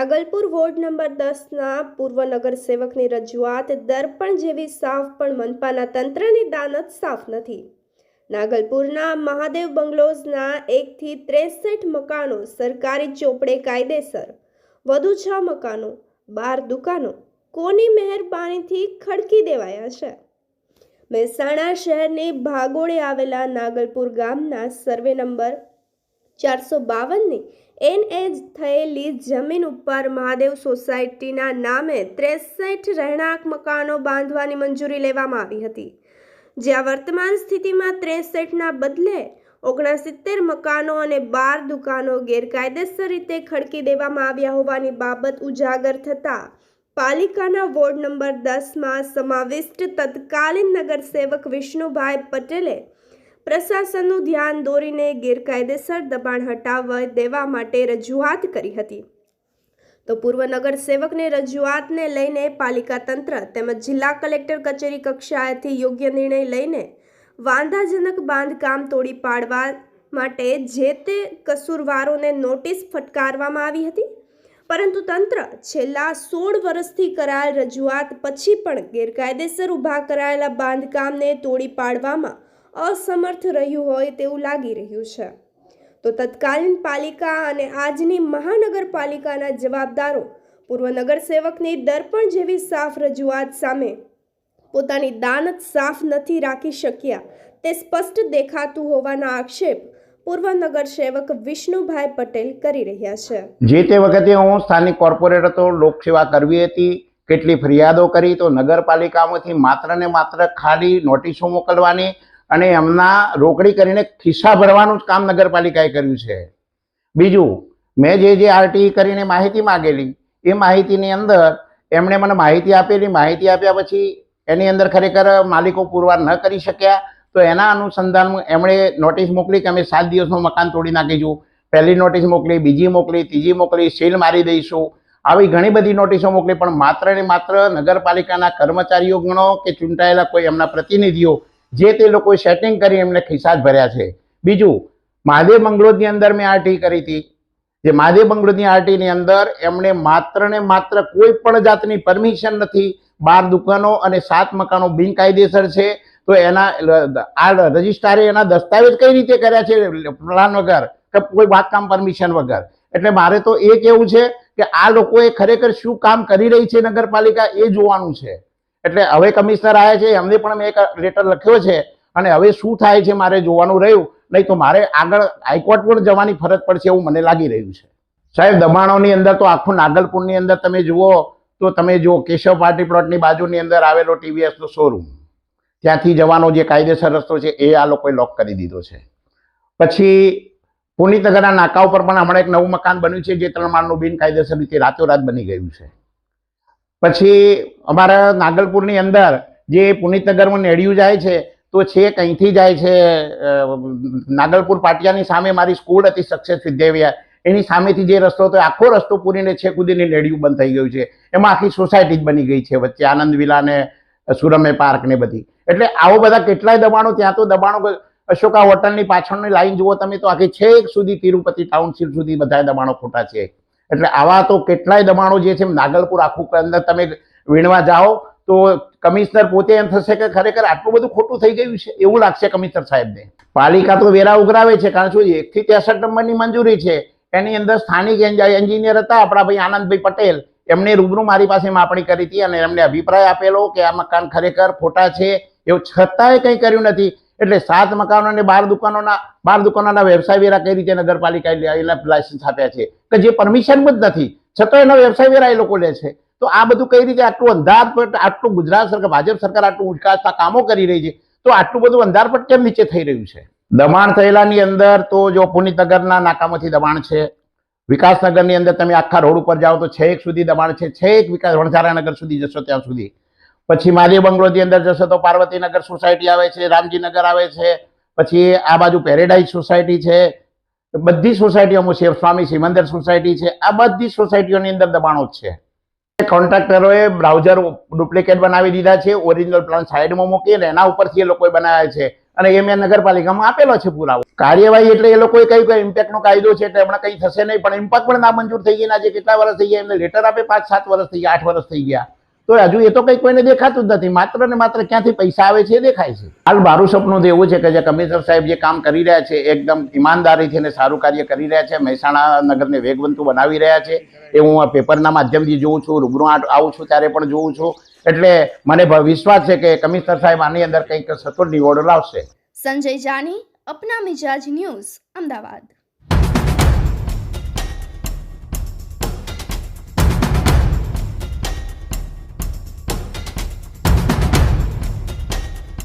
Nagalpur ward number દસના પૂર્વ નગરસેવકની રજૂઆત, દર્પણ જેવી સાફ પણ મનપાના તંત્રની દાનત સાફ નથી. નાગલપુરના મહાદેવ બંગલોઝના એકથી ત્રેસઠ મકાનો સરકારી ચોપડે કાયદેસર. વધુ છ મકાનો, બાર દુકાનો, કોની મહેરબાનીથી ખડકી દેવાયા છે? મહેસાણા શહેરની ભાગોળે આવેલા નાગલપુર ગામના સર્વે નંબર ચારસો બાવનની એનએચ થયેલી જમીન ઉપર મહાદેવ સોસાયટીના નામે ત્રેસઠ રહેણાંક મકાનો બાંધવાની મંજૂરી લેવામાં આવી હતી. જ્યાં વર્તમાન સ્થિતિમાં ત્રેસઠના બદલે ઓગણસિત્તેર મકાનો અને બાર દુકાનો ગેરકાયદેસર રીતે ખડકી દેવામાં આવ્યા હોવાની બાબત ઉજાગર થતાં પાલિકાના વોર્ડ નંબર દસમાં સમાવિષ્ટ તત્કાલીન નગરસેવક વિષ્ણુભાઈ પટેલે પ્રશાસનનું ધ્યાન દોરીને ગેરકાયદેસર દબાણ હટાવવા દેવા માટે રજૂઆત કરી હતી. તો પૂર્વ નગરસેવકની રજૂઆતને લઈને પાલિકા તંત્ર તેમજ જિલ્લા કલેક્ટર કચેરી કક્ષાએથી યોગ્ય નિર્ણય લઈને વાંધાજનક બાંધકામ તોડી પાડવા માટે જે તે કસૂરવારોને નોટિસ ફટકારવામાં આવી હતી. પરંતુ તંત્ર છેલ્લા સોળ વર્ષથી કરાયેલ રજૂઆત પછી પણ ગેરકાયદેસર ઊભા કરાયેલા બાંધકામને તોડી પાડવામાં અસમર્થ રહ્યું હોય તેવું લાગી રહ્યું છે. તો તત્કાલીન પાલિકા અને આજની મહાનગરપાલિકાના જવાબદારો, પૂર્વ નગરસેવકની દર્પણ જેવી સાફ રજૂઆત સામે પોતાની દાનત સાફ નથી રાખી શક્યા, તે સ્પષ્ટ દેખાતું હોવાના આક્ષેપ પૂર્વ નગરસેવક વિષ્ણુભાઈ પટેલ કરી રહ્યા છે. જે તે વખતે હું સ્થાનિક કોર્પોરેટર હતો, લોકસેવા કરવી હતી, કેટલી ફરિયાદો કરી, તો નગરપાલિકામાંથી માત્ર ને માત્ર ખાલી નોટિસો મોકલવાની અને એમના રોકડી કરીને ખિસ્સા ભરવાનું જ કામ નગરપાલિકાએ કર્યું છે. બીજું, મેં જે જે આરટી કરીને માહિતી માગેલી, એ માહિતીની અંદર એમણે મને માહિતી આપેલી, માહિતી આપ્યા પછી એની અંદર ખરેખર માલિકો પુરવાર ન કરી શક્યા, તો એના અનુસંધાનમાં એમણે નોટિસ મોકલી કે અમે સાત દિવસનું મકાન તોડી નાખીશું. પહેલી નોટિસ મોકલી, બીજી મોકલી, ત્રીજી મોકલી, સીલ મારી દઈશું. આવી ઘણી બધી નોટિસો મોકલી, પણ માત્ર ને માત્ર નગરપાલિકાના કર્મચારીઓ ગણો કે ચૂંટાયેલા કોઈ એમના પ્રતિનિધિઓ જે તે લોકોએ સેટિંગ કરી એમને ખિસ્સા જ ભર્યા છે. બીજું, મહાદેવ બંગલોની અંદર મેં આરટી કરી હતી. જે મહાદેવ બંગલોની આરટીની અંદર એમણે માત્ર ને માત્ર કોઈ પણ જાતની પરમિશન નથી. બાર દુકાનો અને સાત મકાનો બિનકાયદેસર છે. તો એના, આ રજિસ્ટ્રારે એના દસ્તાવેજ કઈ રીતે કર્યા છે? પ્લાન વગર કે કોઈ બાંધકામ પરમિશન વગર? એટલે મારે તો એ કેવું છે કે આ લોકોએ ખરેખર શું કામ કરી રહી છે નગરપાલિકા એ જોવાનું છે. એટલે હવે કમિશનર આવ્યા છે, એમને પણ મેં એક લેટર લખ્યો છે અને હવે શું થાય છે મારે જોવાનું રહ્યું. નહીં તો મારે આગળ હાઈકોર્ટ પણ જવાની ફરજ પડશે એવું મને લાગી રહ્યું છે. સાહેબ, દબાણોની અંદર તો આખું નાગલપુરની અંદર તમે જુઓ, તો તમે જુઓ કેશવ પાર્ટી પ્લોટની બાજુની અંદર આવેલો ટીવીએસનો શોરૂમ ત્યાંથી જવાનો જે કાયદેસર રસ્તો છે, એ આ લોકોએ લોક કરી દીધો છે. પછી પુનિતનગરના નાકા ઉપર પણ હમણાં એક નવું મકાન બન્યું છે, જે ત્રણ માળનું બિનકાયદેસર રીતે રાતોરાત બની ગયું છે. પછી અમારા નાગલપુરની અંદર જે પુનિતનગરમાં નેડિયું જાય છે, તો છે કંઈથી જાય છે નાગલપુર પાટિયાની સામે મારી સ્કૂલ હતી સક્સેસ વિદ્યાવ્યા એની સામેથી જે રસ્તો હતો આખો રસ્તો પૂરીને છે કુદીને નેડિયું બંધ થઈ ગયું છે. એમાં આખી સોસાયટી જ બની ગઈ છે વચ્ચે, આનંદ વિલાને સુરમે પાર્ક ને બધી. એટલે આવો બધા કેટલાય દબાણો, ત્યાં તો દબાણો અશોકા હોટલની પાછળની લાઈન જુઓ તમે, તો આખી છેક સુધી તિરુપતિ ટાઉનશીપ સુધી બધા દબાણો ખોટા છે. એટલે આવા તો કેટલાય દબાણો જે છે નાગલપુર આખું અંદર તમે વીણવા જાઓ, તો કમિશનર પોતે એમ થશે કે ખરેખર આટલું બધું ખોટું થઈ ગયું છે, એવું લાગશે કમિશનર સાહેબને. પાલિકા તો વેરા ઉઘરાવે છે, કારણ શું એકથી ત્રેસઠ નંબરની મંજૂરી છે. એની અંદર સ્થાનિક એન્જિનિયર હતા, આપણા ભાઈ આનંદભાઈ પટેલ. એમને રૂબરૂ મારી પાસે માપણી કરી હતી અને એમને અભિપ્રાય આપેલો કે આ મકાન ખરેખર ખોટા છે, એવું છતાંય કંઈ કર્યું નથી. એટલે સાત મકાનો અને બાર દુકાનોના બાર દુકાનોના વ્યવસાય વેરા કઈ રીતે નગરપાલિકાએ એના લાયસન્સ આપ્યા છે. કે જે પરમિશન જ નથી. છતાં એના વ્યવસાય વેરા એ લોકો લે છે. તો આ બધું કઈ રીતે આટલું અંધારપટ આટલું ગુજરાત સરકાર, ભાજપ સરકાર આટલું વિકાસના કામો કરી રહી છે, તો આટલું બધું અંધારપટ કેમ નીચે થઈ રહ્યું છે? દબાણ થયેલાની અંદર તો જો પુનિતનગરના નાકામાંથી દબાણ છે, વિકાસનગરની અંદર તમે આખા રોડ ઉપર જાઓ તો છેક સુધી દબાણ છે છેક વિકાસ વણઝારાનગર સુધી જશો ત્યાં સુધી. પછી માલી બંગલોની અંદર જશો તો પાર્વતીનગર સોસાયટી આવે છે, રામજીનગર આવે છે, પછી આ બાજુ પેરેડાઇઝ સોસાયટી છે, બધી સોસાયટીઓમાં છે સ્વામી સિમંદર સોસાયટી છે, આ બધી સોસાયટીઓની અંદર દબાણો જ છે. કોન્ટ્રાક્ટરોએ બ્રાઉઝર ડુપ્લિકેટ બનાવી દીધા છે, ઓરિજિનલ પ્લાન સાઈડમાં મૂકીને એના ઉપરથી એ લોકોએ બનાવ્યા છે. અને એ મેં નગરપાલિકામાં આપેલો છે પુરાવો. કાર્યવાહી એટલે એ લોકોએ કઈ કઈ ઇમ્પેક્ટનો કાયદો છે એટલે હમણાં કંઈ થશે નહીં, પણ ઇમ્પેક્ટ પણ નામંજૂર થઈ ગયા આજે કેટલા વર્ષ થઈ ગયા? એમને લેટર આપે પાંચ સાત વર્ષ થઈ ગયા, આઠ વર્ષ થઈ ગયા. તો હજુ એ તો કંઈ કોઈને દેખાતું જ નથી. માત્ર ને માત્ર ક્યાંથી પૈસા આવે છે એ દેખાય છે. હાલ મારું સપનું તો એવું છે કે જે કમિશનર સાહેબ જે કામ કરી રહ્યા છે, એકદમ ઈમાનદારીથી અને સારું કાર્ય કરી રહ્યા છે મહેસાણા નગરને વેગવંતુ બનાવી રહ્યા છે. એ હું પેપરના માધ્યમથી જોઉં છું, રૂબરૂ આવું છું, ત્યારે પણ જોઉં છું. એટલે મને વિશ્વાસ છે કે કમિશનર સાહેબ આની અંદર કંઈક સચોટ નિવડો લાવશે. સંજય જાની, અપના મિજાજ ન્યૂઝ, અમદાવાદ.